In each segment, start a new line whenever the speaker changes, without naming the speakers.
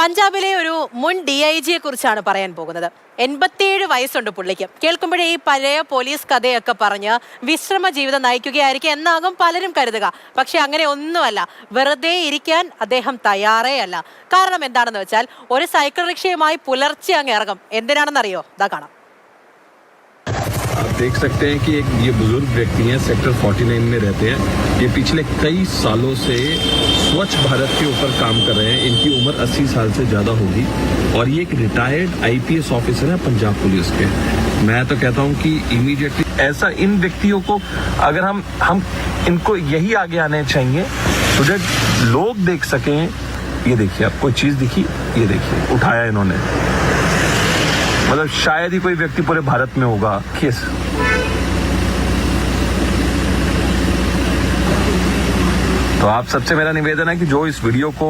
പഞ്ചാബിലെ ഒരു മുൻ ഡി ഐ ജിയെ കുറിച്ചാണ് പറയാൻ പോകുന്നത്. എൺപത്തിയേഴ് വയസ്സുണ്ട് പുള്ളിക്ക്. കേൾക്കുമ്പോഴേ ഈ പഴയ പോലീസ് കഥയൊക്കെ പറഞ്ഞ് വിശ്രമ ജീവിതം നയിക്കുകയായിരിക്കും എന്നാകും പലരും കരുതുക. പക്ഷെ അങ്ങനെ ഒന്നുമല്ല. വെറുതെ ഇരിക്കാൻ അദ്ദേഹം തയ്യാറേ അല്ല. കാരണം എന്താണെന്ന് വെച്ചാൽ ഒരു സൈക്കിൾ റിക്ഷയുമായി പുലർച്ചെ അങ്ങ് ഇറങ്ങും. എന്തിനാണെന്നറിയോ? ഇതാ കാണാം.
आप देख सकते हैं कि एक ये बुज़ुर्ग व्यक्ति हैं, सेक्टर 49 में रहते हैं। ये पिछले कई सालों से स्वच्छ भारत के ऊपर काम कर रहे हैं। इनकी उम्र 80 साल से ज़्यादा होगी। और ये एक रिटायर्ड आईपीएस ऑफिसर है, पंजाब पुलिस के। मैं तो कहता हूँ कि इमीडिएटली ऐसा इन व्यक्तियों को अगर हम हम इनको यही आगे आने चाहिए तो जब लोग देख सकें, ये देखिए, आप कोई चीज़ दिखी, ये देखिए, उठाया इन्होंने। मतलब शायद ही कोई व्यक्ति पूरे भारत में होगा। किस तो आप सबसे मेरा निवेदन है कि जो इस वीडियो को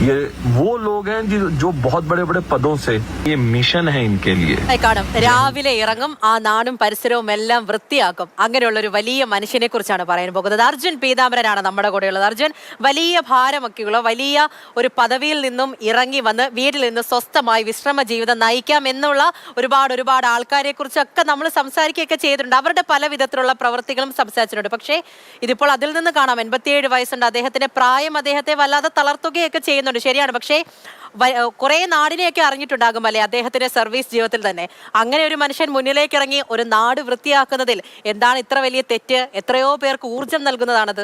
ये वो लोग हैं जो जो बहुत बड़े बड़े पदों से ये मिशन है इनके लिए
ആയി കാണും രാവിലെ ഇറങ്ങും ആ നാടും പരിസരവും എല്ലാം വൃത്തിയാക്കും അങ്ങനെയുള്ള ഒരു വലിയ മനുഷ്യനെ കുറിച്ചാണ് പറയാൻ പോകുന്നത് അർജുൻ പീതാംബരനാണ് നമ്മുടെ കൂടെയുള്ളത് അർജുൻ വലിയ ഭാരമൊക്കെയുള്ള വലിയ ഒരു പദവിയിൽ നിന്നും ഇറങ്ങി വന്ന് വീട്ടിൽ നിന്ന് സ്വസ്ഥമായി വിശ്രമ ജീവിതം നയിക്കാം എന്നുള്ള ഒരുപാട് ഒരുപാട് ആൾക്കാരെ കുറിച്ചൊക്കെ നമ്മൾ സംസാരിക്കുകയൊക്കെ ചെയ്തിട്ടുണ്ട് അവരുടെ പല വിധത്തിലുള്ള പ്രവൃത്തികളും സംസാരിച്ചിട്ടുണ്ട് പക്ഷേ ഇതിപ്പോൾ അതിൽ നിന്ന് കാണാം എൺപത്തിയേഴ് വയസ്സുണ്ട് അദ്ദേഹത്തിന്റെ പ്രായം അദ്ദേഹത്തെ വല്ലാതെ തളർത്തുകയൊക്കെ ചെയ്യുന്നുണ്ട് ശരിയാണ്. പക്ഷേ കുറെ നാടിനെയൊക്കെ അറിഞ്ഞിട്ടുണ്ടാകും അല്ലേ അദ്ദേഹത്തിന്റെ സർവീസ് ജീവിതത്തിൽ തന്നെ. അങ്ങനെ ഒരു മനുഷ്യൻ മുന്നിലേക്ക് ഇറങ്ങി ഒരു നാട് വൃത്തിയാക്കുന്നതിൽ എന്താണ് ഇത്ര വലിയ തെറ്റ്? എത്രയോ പേർക്ക് ഊർജം നൽകുന്നതാണത്.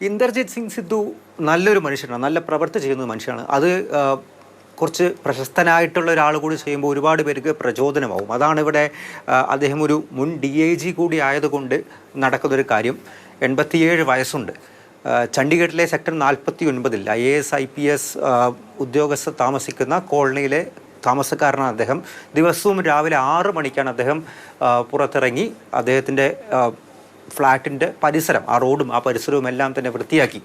ഇന്ദർജിത് സിംഗ് സിദ്ധു നല്ലൊരു മനുഷ്യനാണ്. നല്ല പ്രവൃത്തി ചെയ്യുന്ന മനുഷ്യനാണ്. അത് കുറച്ച് പ്രശസ്തനായിട്ടുള്ള ഒരാൾ കൂടി ചെയ്യുമ്പോൾ ഒരുപാട് പേർക്ക് പ്രചോദനമാവും. അതാണ് ഇവിടെ അദ്ദേഹം ഒരു മുൻ ഡി ഐ ജി കൂടി ആയതുകൊണ്ട് നടക്കുന്നൊരു കാര്യം. എൺപത്തിയേഴ് വയസ്സുണ്ട്. ചണ്ഡീഗഡിലെ സെക്ടർ നാൽപ്പത്തി ഒൻപതിൽ I A S I P S ഉദ്യോഗസ്ഥർ താമസിക്കുന്ന കോളനിയിലെ താമസക്കാരനാണ് അദ്ദേഹം. ദിവസവും രാവിലെ ആറ് മണിക്കാണ് അദ്ദേഹം പുറത്തിറങ്ങി. അദ്ദേഹത്തിന്റെ ഫ്ലാറ്റിന്റെ പരിസരം ആ റോഡും ആ പരിസരവും എല്ലാം തന്നെ വൃത്തിയാക്കി.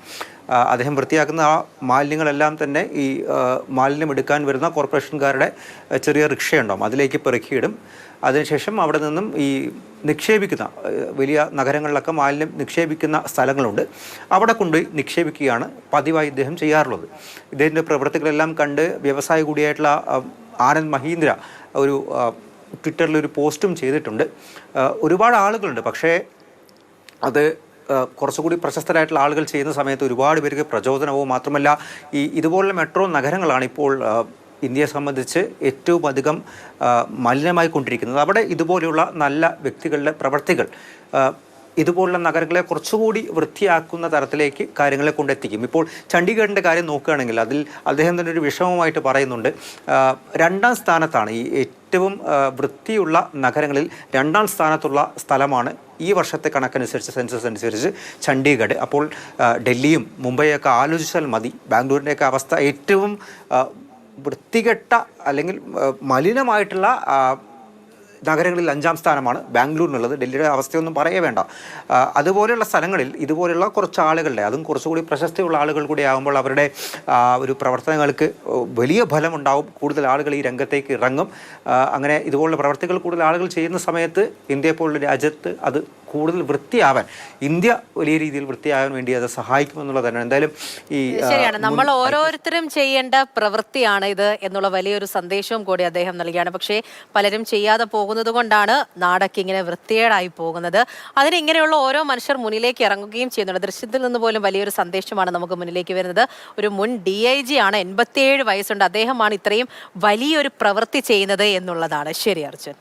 അദ്ദേഹം വൃത്തിയാക്കുന്ന ആ മാലിന്യങ്ങളെല്ലാം തന്നെ ഈ മാലിന്യം എടുക്കാൻ വരുന്ന കോർപ്പറേഷൻകാരുടെ ചെറിയ റിക്ഷയുണ്ടാവും. അതിലേക്ക് പെറുക്കിയിടും. അതിനുശേഷം അവിടെ നിന്നും ഈ നിക്ഷേപിക്കുന്ന വലിയ നഗരങ്ങളിലൊക്കെ മാലിന്യം നിക്ഷേപിക്കുന്ന സ്ഥലങ്ങളുണ്ട്. അവിടെ കൊണ്ടുപോയി നിക്ഷേപിക്കുകയാണ് പതിവായി ഇദ്ദേഹം ചെയ്യാറുള്ളത്. ഇദ്ദേഹത്തിന്റെ പ്രവൃത്തികളെല്ലാം കണ്ട് വ്യവസായ കൂടിയായിട്ടുള്ള ആനന്ദ് മഹീന്ദ്ര ഒരു ട്വിറ്ററിൽ ഒരു പോസ്റ്റും ചെയ്തിട്ടുണ്ട്. ഒരുപാട് ആളുകളുണ്ട്. പക്ഷേ അത് കുറച്ചുകൂടി പ്രശസ്തരായിട്ടുള്ള ആളുകൾ ചെയ്യുന്ന സമയത്ത് ഒരുപാട് പേർക്ക് പ്രചോദനവും മാത്രമല്ല ഈ ഇതുപോലുള്ള മെട്രോ നഗരങ്ങളാണ് ഇപ്പോൾ ഇന്ത്യയെ സംബന്ധിച്ച് ഏറ്റവും അധികം മലിനമായി കൊണ്ടിരിക്കുന്നത്. അവിടെ ഇതുപോലെയുള്ള നല്ല വ്യക്തികളുടെ പ്രവർത്തികൾ ഇതുപോലുള്ള നഗരങ്ങളെ കുറച്ചുകൂടി വൃത്തിയാക്കുന്ന തരത്തിലേക്ക് കാര്യങ്ങളെ കൊണ്ടെത്തിക്കും. ഇപ്പോൾ ചണ്ഡീഗഡിന്റെ കാര്യം നോക്കുകയാണെങ്കിൽ അതിൽ അദ്ദേഹം തന്നെ ഒരു വിഷമമായിട്ട് പറയുന്നുണ്ട്. രണ്ടാം സ്ഥാനത്താണ് ഈ ഏറ്റവും വൃത്തിയുള്ള നഗരങ്ങളിൽ രണ്ടാം സ്ഥാനത്തുള്ള സ്ഥലമാണ് ഈ വർഷത്തെ കണക്കനുസരിച്ച് സെൻസസ് അനുസരിച്ച് ചണ്ഡീഗഡ് അപ്പോൾ ഡൽഹിയും മുംബൈയൊക്കെ ആലോചിച്ചാൽ മതി. ബാംഗ്ലൂരിന്റെയൊക്കെ അവസ്ഥ ഏറ്റവും വൃത്തികെട്ട അല്ലെങ്കിൽ മലിനമായിട്ടുള്ള നഗരങ്ങളിൽ അഞ്ചാം സ്ഥാനമാണ്. ബാംഗ്ലൂരിനുള്ളത്. ഡൽഹിയുടെ അവസ്ഥയൊന്നും പറയേ വേണ്ട. അതുപോലെയുള്ള സ്ഥലങ്ങളിൽ ഇതുപോലെയുള്ള കുറച്ച് ആളുകളുടെ അതും കുറച്ചുകൂടി പ്രശസ്തിയുള്ള ആളുകൾ കൂടി ആകുമ്പോൾ അവരുടെ ഒരു പ്രവർത്തനങ്ങൾക്ക് വലിയ ഫലമുണ്ടാവും. കൂടുതൽ ആളുകൾ ഈ രംഗത്തേക്ക് ഇറങ്ങും. അങ്ങനെ ഇതുപോലുള്ള പ്രവർത്തികൾ കൂടുതൽ ആളുകൾ ചെയ്യുന്ന സമയത്ത് ഇന്ത്യയെ പോലുള്ള രാജ്യത്ത് അത് കൂടുതൽ വൃത്തിയാവാൻ ഇന്ത്യ വലിയ രീതിയിൽ വൃത്തിയാകാൻ വേണ്ടി അത് സഹായിക്കുമെന്നുള്ളത് തന്നെയാണ്. എന്തായാലും ഈ
ശരിയാണ്. നമ്മൾ ഓരോരുത്തരും ചെയ്യേണ്ട പ്രവൃത്തിയാണ് ഇത് എന്നുള്ള വലിയൊരു സന്ദേശവും കൂടി അദ്ദേഹം നൽകിയാണ്. പക്ഷേ പലരും ചെയ്യാതെ പോകുന്നത് കൊണ്ടാണ് നാടൊക്കെ ഇങ്ങനെ വൃത്തികേടായി പോകുന്നത്. അതിന് ഇങ്ങനെയുള്ള ഓരോ മനുഷ്യർ മുന്നിലേക്ക് ഇറങ്ങുകയും ചെയ്യുന്നുണ്ട്. ദൃശ്യത്തിൽ നിന്ന് പോലും വലിയൊരു സന്ദേശമാണ് നമുക്ക് മുന്നിലേക്ക് വരുന്നത്. ഒരു മുൻ ഡി ഐ ജി ആണ് എൺപത്തിയേഴ് വയസ്സുണ്ട്. അദ്ദേഹമാണ് ഇത്രയും വലിയൊരു പ്രവൃത്തി ചെയ്യുന്നത് എന്നുള്ളതാണ്. ശരി അർജുൻ.